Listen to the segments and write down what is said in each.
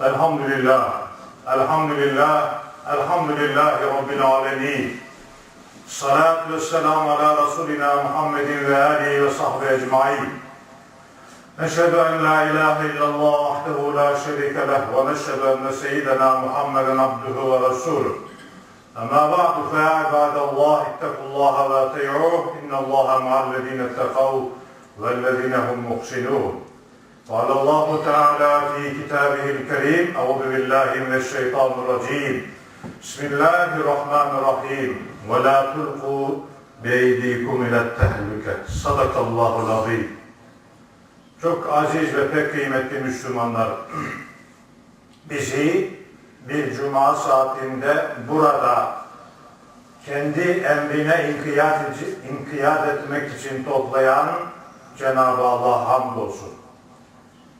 الحمد لله الحمد لله الحمد لله رب العالمين. الصلاة والسلام على رسولنا محمد وآله وصحبه أجمعين. نشهد أن لا إله إلا الله وحده لا شريك له ونشهد أن سيدنا محمدا عبده ورسوله. أما بعد فيا عباد الله اتقوا الله وأطيعوه إن الله مع الذين اتقوا والذين هم محسنون. قال الله تعالى في كتابه الكريم أعوذ بالله من الشيطان الرجيم بسم الله الرحمن الرحيم ولا تلقوا بأيديكم إلى التهلكة صدق الله العظيم Çok aziz ve pek kıymetli Müslümanlar, bizi bir cuma saatinde burada kendi emrine inkiyat, inkiyat etmek için toplayan Cenab-ı Allah hamdolsun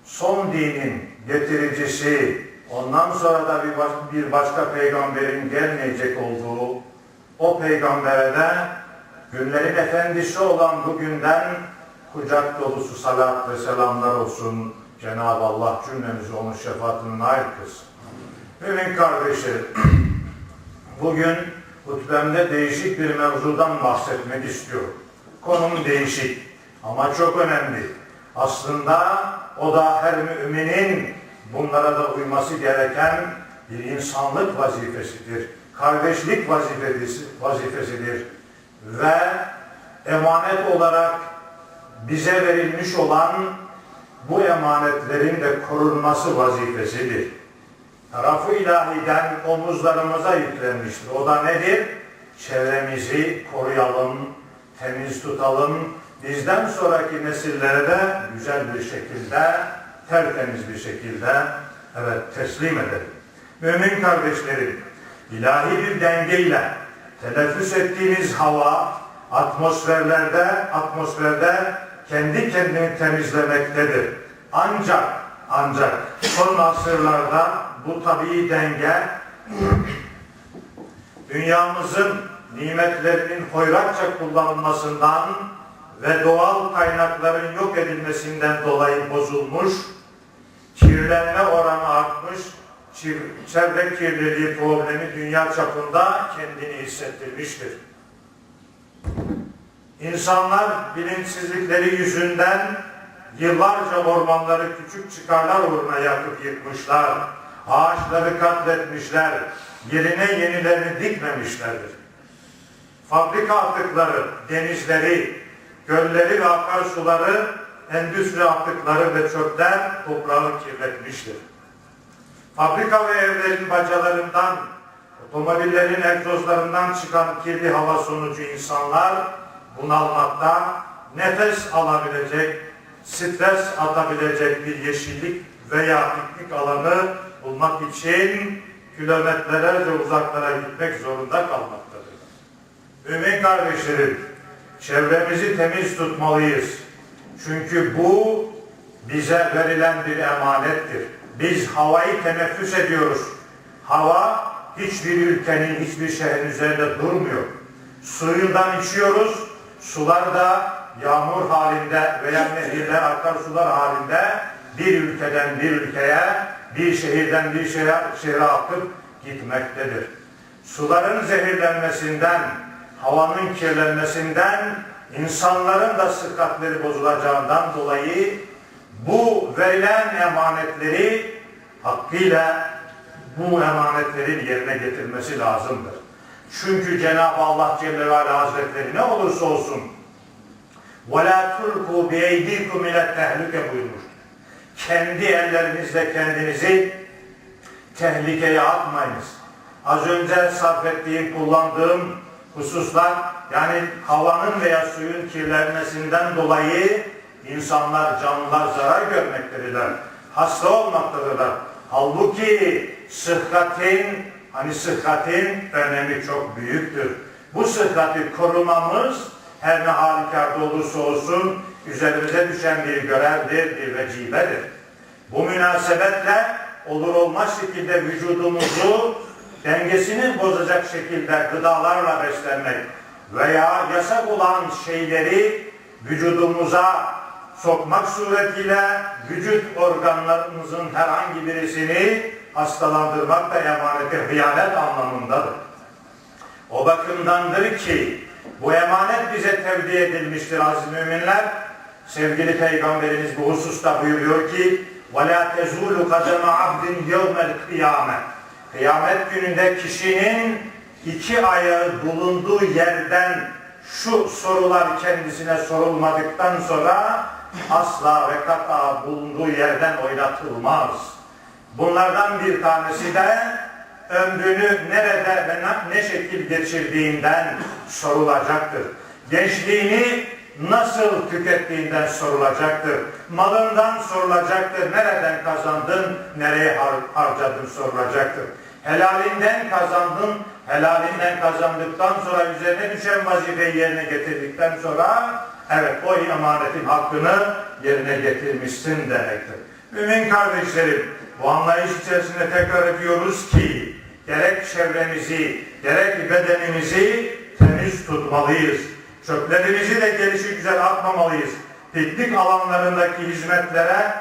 son dinin getiricisi, ondan sonra da bir, baş, bir başka peygamberin gelmeyecek olduğu o peygambere de günlerin efendisi olan bugünden kucak dolusu salat ve selamlar olsun. Cenab-ı Allah cümlemizi onun şefaatine nail kılsın. Mümin kardeşlerim, bugün hutbemde değişik bir mevzudan bahsetmek istiyorum. Konum değişik ama çok önemli. Aslında o da her müminin bunlara da uyması gereken bir insanlık vazifesidir. Kardeşlik vazifesi, vazifesidir. Ve emanet olarak bize verilmiş olan bu emanetlerin de korunması vazifesidir. Tarafı ilahiden omuzlarımıza yüklenmiştir. O da nedir? Çevremizi koruyalım, temiz tutalım, bizden sonraki nesillere de güzel bir şekilde, tertemiz bir şekilde evet teslim edelim. Mümin kardeşlerim, ilahi bir dengeyle teneffüs ettiğiniz hava atmosferlerde, atmosferde kendi kendini temizlemektedir. Ancak, ancak son asırlarda bu tabii denge dünyamızın nimetlerinin hoyratça kullanılmasından ve doğal kaynakların yok edilmesinden dolayı bozulmuş, kirlenme oranı artmış, çevre kirliliği problemi dünya çapında kendini hissettirmiştir. İnsanlar bilinçsizlikleri yüzünden yıllarca ormanları küçük çıkarlar uğruna yakıp yıkmışlar, ağaçları katletmişler, yerine yenilerini dikmemişlerdir. Fabrika atıkları, denizleri, gölleri ve akarsuları, endüstri atıkları ve çöpler toprağı kirletmiştir. Fabrika ve evlerin bacalarından, otomobillerin egzozlarından çıkan kirli hava sonucu insanlar bunalmakta, nefes alabilecek, stres atabilecek bir yeşillik veya piknik alanı bulmak için kilometrelerce uzaklara gitmek zorunda kalmaktadır. Mümin kardeşlerim, çevremizi temiz tutmalıyız. Çünkü bu bize verilen bir emanettir. Biz havayı teneffüs ediyoruz. Hava hiçbir ülkenin, hiçbir şehrin üzerinde durmuyor. Suyundan içiyoruz. Sular da yağmur halinde veya nehirler, akarsular halinde bir ülkeden bir ülkeye, bir şehirden bir şehre, şehre akıp gitmektedir. Suların zehirlenmesinden, havanın kirlenmesinden, insanların da sıhhatleri bozulacağından dolayı bu verilen emanetleri hakkıyla bu emanetlerin yerine getirmesi lazımdır. Çünkü Cenab-ı Allah Celle ve Ala Hazretleri ne olursa olsun وَلَا تُلْقُوا بِاَيْدِيكُمْ اِلَى tehlike buyurmuştur. Kendi ellerinizle kendinizi tehlikeye atmayınız. Az önce sarf ettiğim, kullandığım hususlar yani havanın veya suyun kirlenmesinden dolayı insanlar, canlılar zarar görmektedirler. Hasta olmaktadırlar. Halbuki sıhhatin, hani sıhhatin önemi çok büyüktür. Bu sıhhati korumamız her ne halükarda olursa olsun üzerimize düşen bir görevdir, bir vecibedir. Bu münasebetle olur olmaz şekilde vücudumuzu dengesini bozacak şekilde gıdalarla beslenmek veya yasak olan şeyleri vücudumuza sokmak suretiyle vücut organlarımızın herhangi birisini hastalandırmak da emanete hıyanet anlamındadır. O bakımdandır ki bu emanet bize tevdi edilmiştir aziz müminler. Sevgili Peygamberimiz bu hususta buyuruyor ki وَلَا تَزُولُ قَدَمَ عَبْدٍ يَوْمَ الْقِيَامَةِ Kıyamet gününde kişinin iki ayağı bulunduğu yerden şu sorular kendisine sorulmadıktan sonra asla ve kata bulunduğu yerden oynatılmaz. Bunlardan bir tanesi de ömrünü nerede ve ne- şekil geçirdiğinden sorulacaktır. Gençliğini nasıl tükettiğinden sorulacaktır. Malından sorulacaktır. Nereden kazandın, nereye har- harcadın sorulacaktır. Helalinden kazandın, helalinden kazandıktan sonra üzerine düşen vazifeyi yerine getirdikten sonra evet o emanetin hakkını yerine getirmişsin demektir. Mümin kardeşlerim, bu anlayış içerisinde tekrar ediyoruz ki gerek çevremizi, gerek bedenimizi temiz tutmalıyız. Çöplerimizi de gelişi güzel atmamalıyız. Piknik alanlarındaki hizmetlere,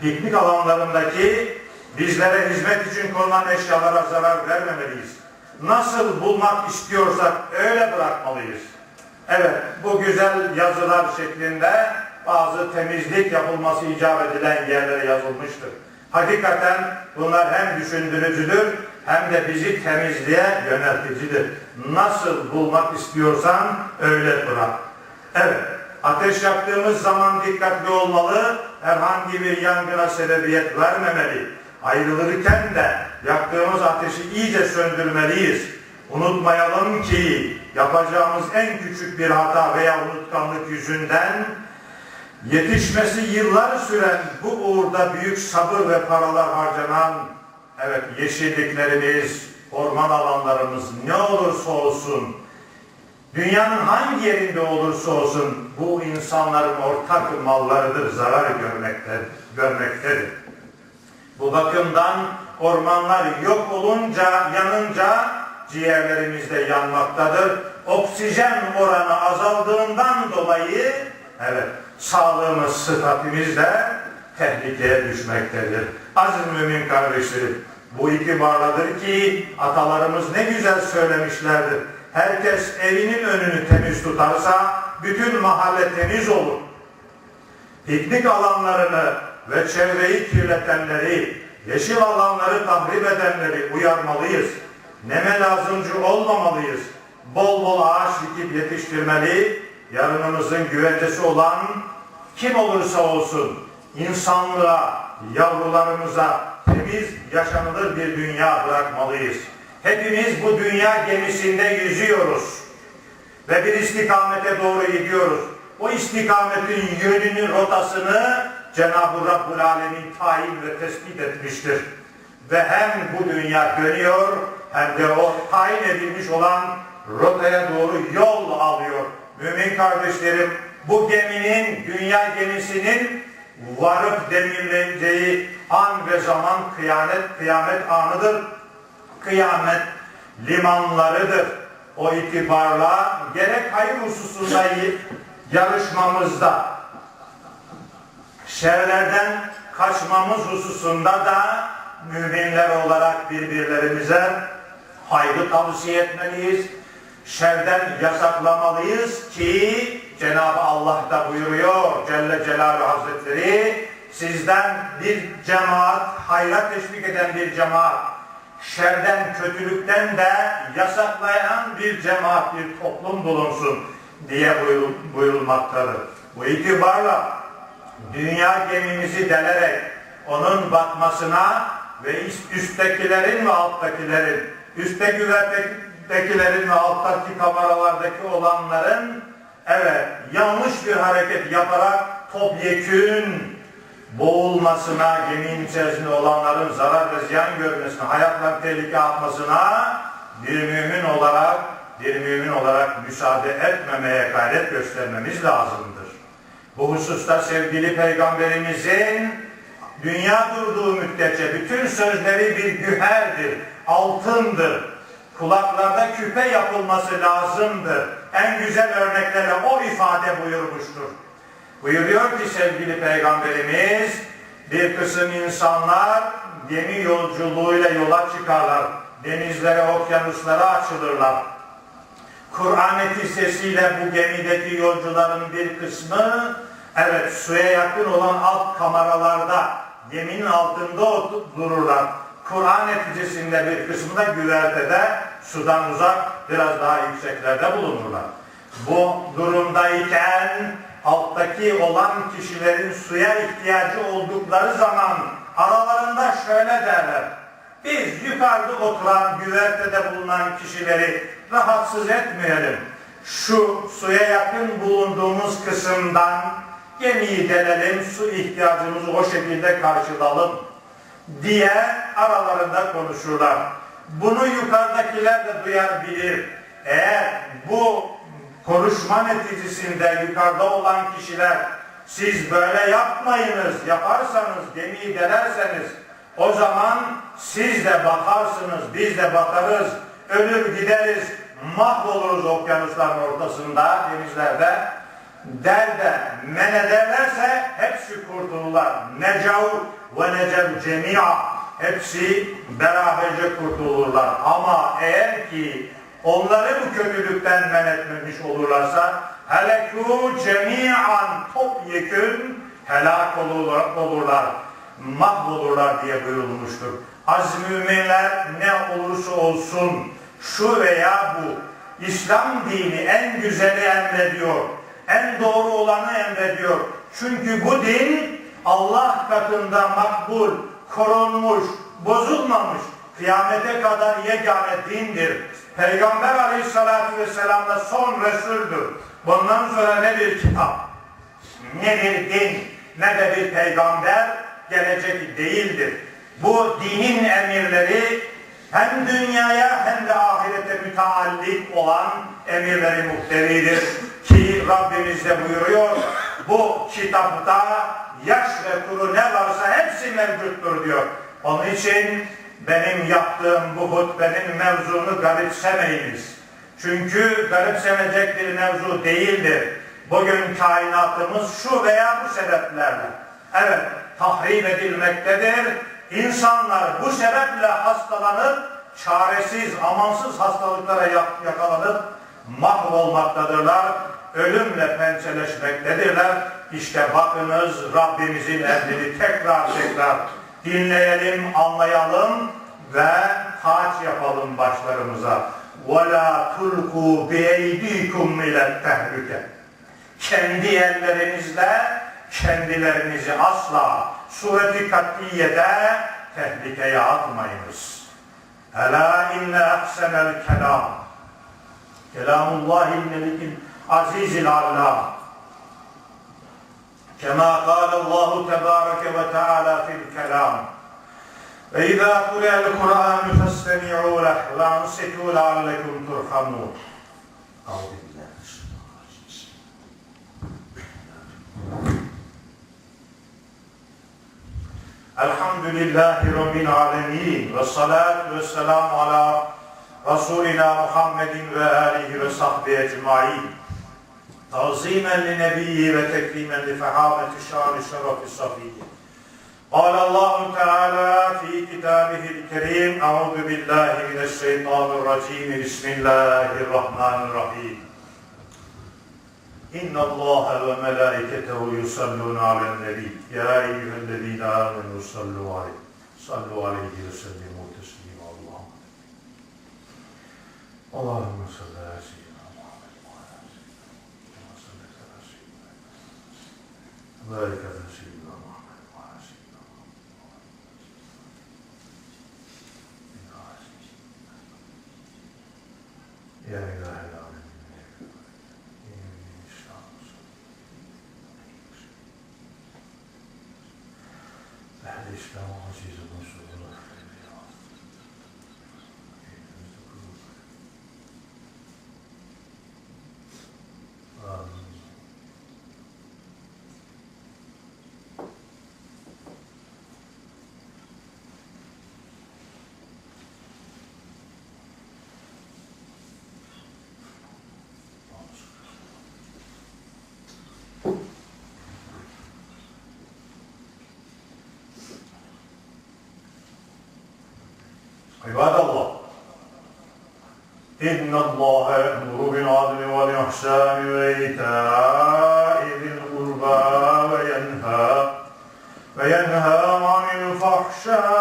piknik alanlarındaki bizlere hizmet için konulan eşyalara zarar vermemeliyiz. Nasıl bulmak istiyorsak öyle bırakmalıyız. Evet, bu güzel yazılar şeklinde bazı temizlik yapılması icap edilen yerlere yazılmıştır. Hakikaten bunlar hem düşündürücüdür hem de bizi temizliğe yönelticidir. Nasıl bulmak istiyorsan öyle bırak. Evet, ateş yaktığımız zaman dikkatli olmalı, herhangi bir yangına sebebiyet vermemeli. Ayrılırken de yaktığımız ateşi iyice söndürmeliyiz. Unutmayalım ki yapacağımız en küçük bir hata veya unutkanlık yüzünden yetişmesi yıllar süren bu uğurda büyük sabır ve paralar harcanan evet yeşilliklerimiz, orman alanlarımız ne olursa olsun dünyanın hangi yerinde olursa olsun bu insanların ortak mallarıdır, zarar görmektedir. görmektedir. Bu bakımdan ormanlar yok olunca, yanınca ciğerlerimizde yanmaktadır. Oksijen oranı azaldığından dolayı evet sağlığımız, sıhhatimiz de tehlikeye düşmektedir. Aziz mümin kardeşlerim, bu itibarladır ki atalarımız ne güzel söylemişlerdir. Herkes evinin önünü temiz tutarsa bütün mahalle temiz olur piknik alanlarını ve çevreyi kirletenleri, yeşil alanları tahrip edenleri uyarmalıyız. Neme lazımcı olmamalıyız. Bol bol ağaç dikip yetiştirmeli, yarınımızın güvencesi olan kim olursa olsun insanlığa, yavrularımıza temiz, yaşanılır bir dünya bırakmalıyız. Hepimiz bu dünya gemisinde yüzüyoruz ve bir istikamete doğru gidiyoruz. O istikametin yönünü, rotasını Cenab-ı Rabbul Alemin tayin ve tespit etmiştir. Ve hem bu dünya dönüyor hem de o tayin edilmiş olan rotaya doğru yol alıyor. Mümin kardeşlerim bu geminin, dünya gemisinin varıp demirleneceği an ve zaman kıyamet, kıyamet anıdır. Kıyamet limanlarıdır. O itibarla gerek hayır hususunda yarışmamızda şerlerden kaçmamız hususunda da müminler olarak birbirlerimize hayrı tavsiye etmeliyiz. Şerden yasaklamalıyız ki Cenab-ı Allah da buyuruyor Celle Celaluhu Hazretleri sizden bir cemaat, hayra teşvik eden bir cemaat, şerden, kötülükten de yasaklayan bir cemaat, bir toplum bulunsun diye buyurul- buyurulmaktadır. Bu itibarla dünya gemimizi delerek onun batmasına ve üst- üsttekilerin ve alttakilerin, üstteki ve alttakilerin ve alttaki kameralardaki olanların evet yanlış bir hareket yaparak topyekün boğulmasına, geminin içerisinde olanların zarar ve ziyan görmesine, hayatlarını tehlikeye atmasına bir mümin olarak bir mümin olarak müsaade etmemeye gayret göstermemiz lazımdır. Bu hususta sevgili peygamberimizin dünya durduğu müddetçe bütün sözleri bir güherdir, altındır. Kulaklarda küpe yapılması lazımdır. En güzel örneklerle o ifade buyurmuştur. Buyuruyor ki sevgili peygamberimiz bir kısım insanlar gemi yolculuğuyla yola çıkarlar. Denizlere, okyanuslara açılırlar. Kur'an etkisiyle bu gemideki yolcuların bir kısmı evet suya yakın olan alt kameralarda geminin altında dururlar. Kur'an neticesinde bir kısmı da güvertede sudan uzak biraz daha yükseklerde bulunurlar. Bu durumdayken alttaki olan kişilerin suya ihtiyacı oldukları zaman aralarında şöyle derler. Biz yukarıda oturan güvertede bulunan kişileri rahatsız etmeyelim. Şu suya yakın bulunduğumuz kısımdan gemiyi delelim, su ihtiyacımızı o şekilde karşılayalım diye aralarında konuşurlar. Bunu yukarıdakiler de duyar bilir. Eğer bu konuşma neticesinde yukarıda olan kişiler siz böyle yapmayınız, yaparsanız, gemiyi delerseniz o zaman siz de bakarsınız, biz de bakarız, ölür gideriz, mahvoluruz okyanusların ortasında, denizlerde. Der de men ederlerse hepsi kurtulurlar. Necav ve necav cemia. Hepsi beraberce kurtulurlar. Ama eğer ki onları bu kötülükten men etmemiş olurlarsa helekû cemi'an topyekün helak olurlar, olurlar, mahvolurlar diye buyurulmuştur. Az müminler ne olursa olsun şu veya bu İslam dini en güzeli emrediyor. En doğru olanı emrediyor. Çünkü bu din Allah katında makbul, korunmuş, bozulmamış, kıyamete kadar yegane dindir. Peygamber aleyhissalatü vesselam da son Resul'dür. Bundan sonra ne bir kitap, ne bir din, ne de bir peygamber gelecek değildir. Bu dinin emirleri hem dünyaya hem de ahirete müteallik olan emirleri muhtevidir. Ki Rabbimiz de buyuruyor, bu kitapta yaş ve kuru ne varsa hepsi mevcuttur diyor. Onun için benim yaptığım bu hutbenin mevzunu garipsemeyiniz. Çünkü garipsemeyecek bir mevzu değildir. Bugün kainatımız şu veya bu sebeplerle evet tahrip edilmektedir İnsanlar bu sebeple hastalanıp çaresiz, amansız hastalıklara yakalanıp mahvolmaktadırlar. Ölümle pençeleşmektedirler. İşte bakınız Rabbimizin emrini tekrar tekrar dinleyelim, anlayalım ve taç yapalım başlarımıza. وَلَا تُلْقُوا بِاَيْدِيكُمْ مِلَ التَّهْلُكَ Kendi ellerinizle kendilerinizi asla sureti katliyede tehlikeye atmayınız. Ela inne ahsenel kelam kelamullahil melikil azizil allam كما قال الله تبارك وتعالى في الكلام فإذا قرأ القرآن فاستمعوا له وأنصتوا لعلكم ترحمون أعوذ الحمد لله رب العالمين والصلاة والسلام على رسولنا محمد وآله وصحبه أجمعين تعظيما لنبيه وتكريما لفحامة شان شرف الصفية قال الله تعالى في كتابه الكريم أعوذ بالله من الشيطان الرجيم بسم الله الرحمن الرحيم إن الله وملائكته يصلون على النبي. يا أيها الذين آمنوا صلوا عليه. صلوا عليه وسلموا تسليما اللهم اللهم صل على سيدنا محمد وعلى سيدنا محمد. صليت على سيدنا إبراهيم. بارك على سيدنا محمد وعلى سيدنا محمد. يا إله 然后去什么说？عباد الله إن الله يأمر بالعدل والإحسان وإيتاء ذي القربى وينهى وينهى عن الفحشاء